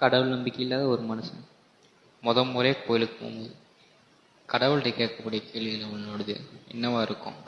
கடவுள் நம்பிக்கை இல்லாத ஒரு மனுஷன். முத முறையாக கோயிலுக்கு போகும்போது கடவுள்கிட்ட கேட்கக்கூடிய கேள்விகள் அவனோடது என்னவா இருக்கும்?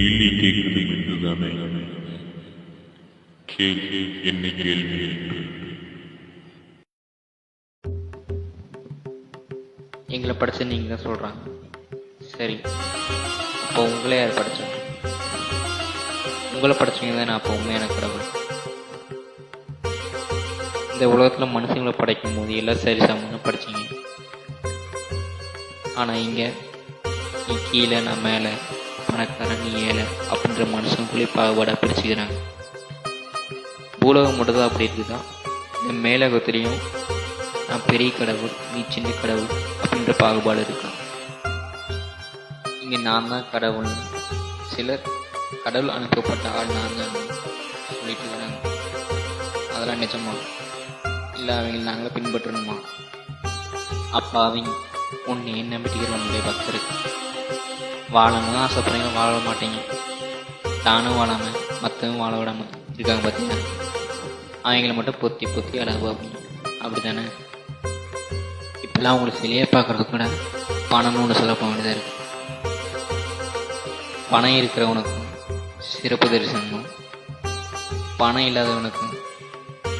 கேள்வி கேட்க என்றுதானே? கேள் என்ன கேள்வி என்று எங்களை படிச்சு நீங்க தான் சொல்றாங்க. சரி. அப்போ உங்களே யார் படிச்சோம் உங்களை படிச்சவங்க நான் அப்போ உண்மையான கடவுள். இந்த உலகத்தில் மனுஷங்களை படைக்கும் போது எல்லாம் சரி சமம்னு படிச்சீங்க. ஆனால் இங்கே நீ கீழே நான் மேலே. பணக்காரன் நீ ஏழை அப்படின்ற மனுஷனுக்குள்ளே பாகுபாடாக பிரிச்சுக்கிறாங்க பூலோகம் மட்டும் அப்படி இருக்குதா? இந்த மேலகத்திலையும் நான் பெரிய கடவுள் நீ சின்ன கடவுள் அப்படின்ற பாகுபாடு இருக்கா? இங்கே நான் தான் கடவுள் சிலர் கடவுள் அனுப்பப்பட்ட ஆள் நான் தான் சொல்லிட்டு வராங்க அதெல்லாம் நிஜமா? இல்லை அவங்க நாங்களே பின்பற்றணுமா? அப்பா அவங்க உன்னை என்ன நம்பிட்டுக்கிற உன்னுடைய பக்தருக்கு? வாழணும்னு ஆசைப்படுறீங்க வாழ மாட்டீங்க. தானும் வாழாமல் மற்றவங்க வாழ விடாம இருக்காங்க பார்த்தீங்கன்னா அவங்கள மட்டும் பொத்தி பொத்தி அழகு பார்ப்பீங்க அப்படி தானே இப்போல்லாம் உங்களுக்கு சிலையை பார்க்குறது கூட பணம்னு ஒன்று சொல்ல போக வேண்டியதாக இருக்குது பணம் இருக்கிறவனுக்கும் சிறப்பு தரிசனமும் பணம் இல்லாதவனுக்கும்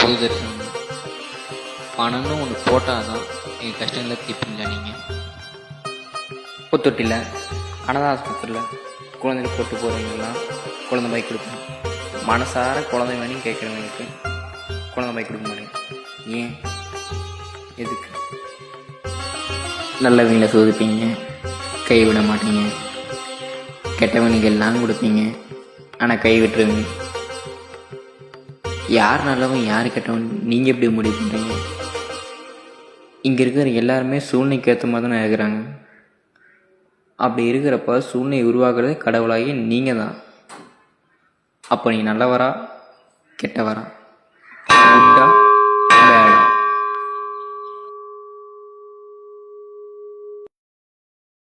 பொது தரிசனமும். பணம்னு ஒன்று போட்டால் தான் எங்கள் கஷ்டங்களை தீர்ப்பீங்களா நீங்கள் புத்தொட்டியில் அனாத ஆஸ்பத்திரியில் குழந்தைகள் போட்டு போகிறவங்கலாம் குழந்தை பைக் கொடுப்பேன் மனசார குழந்தை வேணும் கேட்குறவங்களுக்கு குழந்தை பைக் கொடுக்க முடியும் ஏன்? எதுக்கு? நல்லவங்களை சோதிப்பீங்க. கை விட மாட்டீங்க. கெட்டவனுக்கு எல்லாம் கொடுப்பீங்க. ஆனால் கை விட்டுருவீங்க யார் நல்லவன் யார் கெட்டவன் நீங்கள் எப்படி முடிவு பண்ணுறீங்க இங்கே இருக்கிற எல்லாருமே சூழ்நிலைக்கு ஏற்ற மாதிரி தானே இருக்கிறாங்க. அப்படி இருக்கிறப்ப சூழ்நிலை உருவாகிறது கடவுளாகி நீங்கள் தான் அப்போ நீ நல்லவரா கெட்டவரா? குட்டா